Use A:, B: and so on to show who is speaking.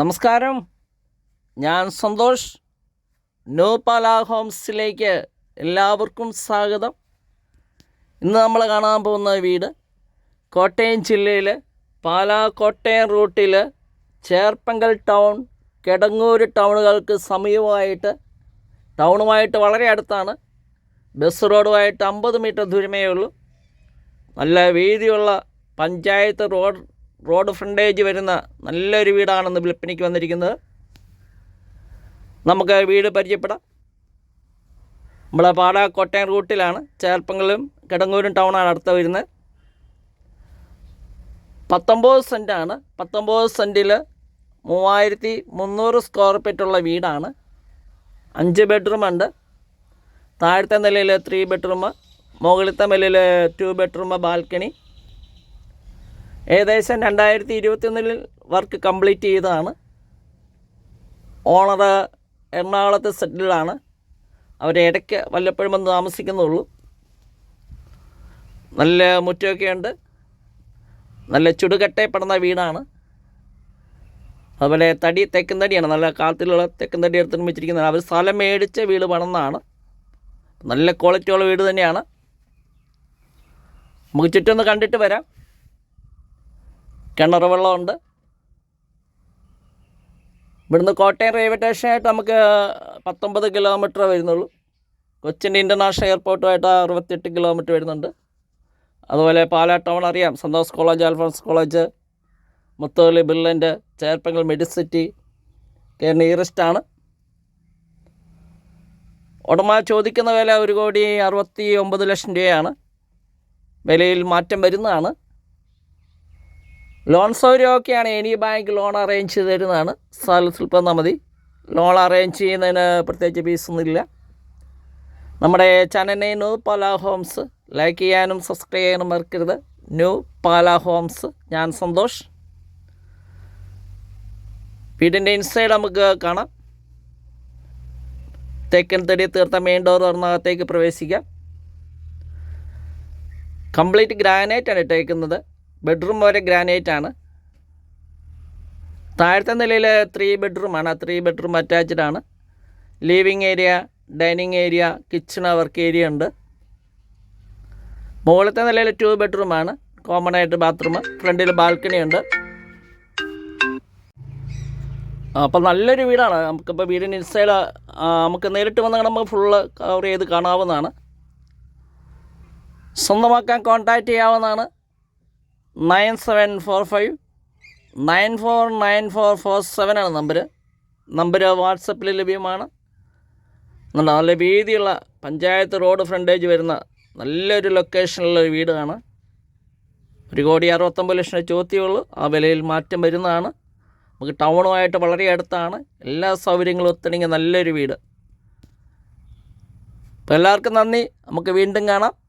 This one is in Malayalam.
A: നമസ്കാരം. ഞാൻ സന്തോഷ്. ന്യൂ പാല ഹോംസിലേക്ക് എല്ലാവർക്കും സ്വാഗതം. ഇന്ന് നമ്മൾ കാണാൻ പോകുന്ന വീട് കോട്ടയം ജില്ലയിൽ പാലാ കോട്ടയം റൂട്ടിൽ ചേർപ്പങ്കൽ ടൗൺ കിടങ്ങൂർ ടൗണുകൾക്ക് സമീപമായിട്ട് ടൗണുമായിട്ട് വളരെ അടുത്താണ്. ബസ് റോഡുമായിട്ട് അമ്പത് മീറ്റർ ദൂരമേ ഉള്ളൂ നല്ല വീതിയുള്ള പഞ്ചായത്ത് റോഡ് റോഡ് ഫ്രണ്ടേജ് വരുന്ന നല്ലൊരു വീടാണെന്ന് വിൽപ്പനയ്ക്ക് വന്നിരിക്കുന്നത്. നമുക്ക് വീട് പരിചയപ്പെടാം. നമ്മളെ പാട കോട്ടയം റൂട്ടിലാണ്. ചേർപ്പങ്ങളും കിടങ്ങൂരും ടൗണാണ് അടുത്ത് വരുന്നത്. പത്തൊമ്പത് സെന്റാണ് പത്തൊമ്പത് സെന്റിൽ മൂവായിരത്തി മുന്നൂറ് സ്ക്വയർ ഫീറ്റുള്ള വീടാണ്. അഞ്ച് ബെഡ്റൂം ഉണ്ട്. താഴത്തെ നിലയിൽ ത്രീ ബെഡ്റൂം മുകളിലത്തെ നിലയിൽ ടു ബെഡ്റൂം ബാൽക്കണി ഏകദേശം രണ്ടായിരത്തി ഇരുപത്തിയൊന്നിൽ വർക്ക് കംപ്ലീറ്റ് ചെയ്തതാണ്. ഓണർ എറണാകുളത്ത് സെറ്റിലാണ്. അവർ ഇടയ്ക്ക് വല്ലപ്പോഴും വന്ന് താമസിക്കുന്നുള്ളൂ. നല്ല മുറ്റമൊക്കെ ഉണ്ട്. നല്ല ചുടുകട്ടയപ്പെടുന്ന വീടാണ്. അതുപോലെ തടി തെക്കൻ തടിയാണ്. നല്ല കാലത്തിലുള്ള തെക്കൻ തടി എടുത്ത് നിർമ്മിച്ചിരിക്കുന്നത് അവർ സ്ഥലം മേടിച്ച വീട് പണന്നാണ് നല്ല ക്വാളിറ്റിയുള്ള വീട് തന്നെയാണ്. നമുക്ക് ചുറ്റൊന്ന് കണ്ടിട്ട് വരാം. കിണർ വെള്ളമുണ്ട്. ഇവിടുന്ന് കോട്ടയം റെയിൽവേ സ്റ്റേഷനായിട്ട് നമുക്ക് പത്തൊമ്പത് കിലോമീറ്റർ വരുന്നുള്ളൂ. കൊച്ചിൻ ഇന്റർനാഷണൽ എയർപോർട്ടുമായിട്ട് അറുപത്തെട്ട് കിലോമീറ്റർ വരുന്നുണ്ട്. അതുപോലെ പാലാ ടൗൺ അറിയാം. Santhosh college Alphonse college Mutholy ബില്ലന്റെ Cherpunkal Medicity ഒക്കെ നിയറസ്റ്റാണ്. ഉടമ ചോദിക്കുന്ന വില ഒരു കോടി അറുപത്തി ഒമ്പത് ലക്ഷം രൂപയാണ്. വിലയിൽ മാറ്റം വരുന്നതാണ്. ലോൺ സൗകര്യമൊക്കെയാണ് എനി ബാങ്ക് ലോൺ അറേഞ്ച് ചെയ്ത് തരുന്നതാണ് വന്നാൽ മതി ലോൺ അറേഞ്ച് ചെയ്യുന്നതിന് പ്രത്യേകിച്ച് ഫീസൊന്നുമില്ല നമ്മുടെ ചാനലിനെ ന്യൂ പാല ഹോംസ് ലൈക്ക് ചെയ്യാനും സബ്സ്ക്രൈബ് ചെയ്യാനും മറക്കരുത്. New Pala homes. ഞാൻ സന്തോഷ്. വീടിന്റെ ഇൻസൈഡ് നമുക്ക് കാണാം. തെക്കൻ തടി തീർത്ത മെയിൻ ഡോർ തുറന്നകത്തേക്ക് പ്രവേശിക്കാം. കംപ്ലീറ്റ് ഗ്രാനൈറ്റ് ആണ് ഇട്ടേക്കുന്നത്. ബെഡ്റൂം വരെ ഗ്രാനൈറ്റ് ആണ്. താഴത്തെ നിലയിൽ ത്രീ ബെഡ്റൂമാണ് ആ ത്രീ ബെഡ്റൂം അറ്റാച്ച്ഡ് ആണ്. Living area dining area kitchen work area ഉണ്ട്. മുകളിലത്തെ നിലയിൽ ടു ബെഡ്റൂമാണ് കോമൺ ആയിട്ട് ബാത്റൂം ഫ്രണ്ടിൽ ബാൽക്കണി ഉണ്ട്. അപ്പം നല്ലൊരു വീടാണ്. നമുക്കിപ്പോൾ വീടിന് ഇൻസൈഡ് നമുക്ക് നേരിട്ട് വന്നാൽ നമുക്ക് ഫുള്ള് കവർ ചെയ്ത് കാണാവുന്നതാണ്. സ്വന്തമാക്കാൻ കോൺടാക്റ്റ് ചെയ്യാവുന്നതാണ്. Nine seven four five nine four nine four four seven ആണ് നമ്പർ നമ്പർ വാട്സപ്പിൽ ലഭ്യമാണ്. നല്ല വീതിയുള്ള പഞ്ചായത്ത് റോഡ് ഫ്രണ്ടേജ് വരുന്ന നല്ലൊരു ലൊക്കേഷനിലുള്ള വീടാണ് ഒരു കോടി അറുപത്തൊമ്പത് ലക്ഷം ചോദ്യമുള്ളൂ ആ വിലയിൽ മാറ്റം വരുന്നതാണ്. നമുക്ക് ടൗണുമായിട്ട് വളരെ അടുത്താണ്. എല്ലാ സൗകര്യങ്ങളും ഒത്തിണങ്ങിയ നല്ലൊരു വീട്. അപ്പോൾ എല്ലാവർക്കും നന്ദി. നമുക്ക് വീണ്ടും കാണാം.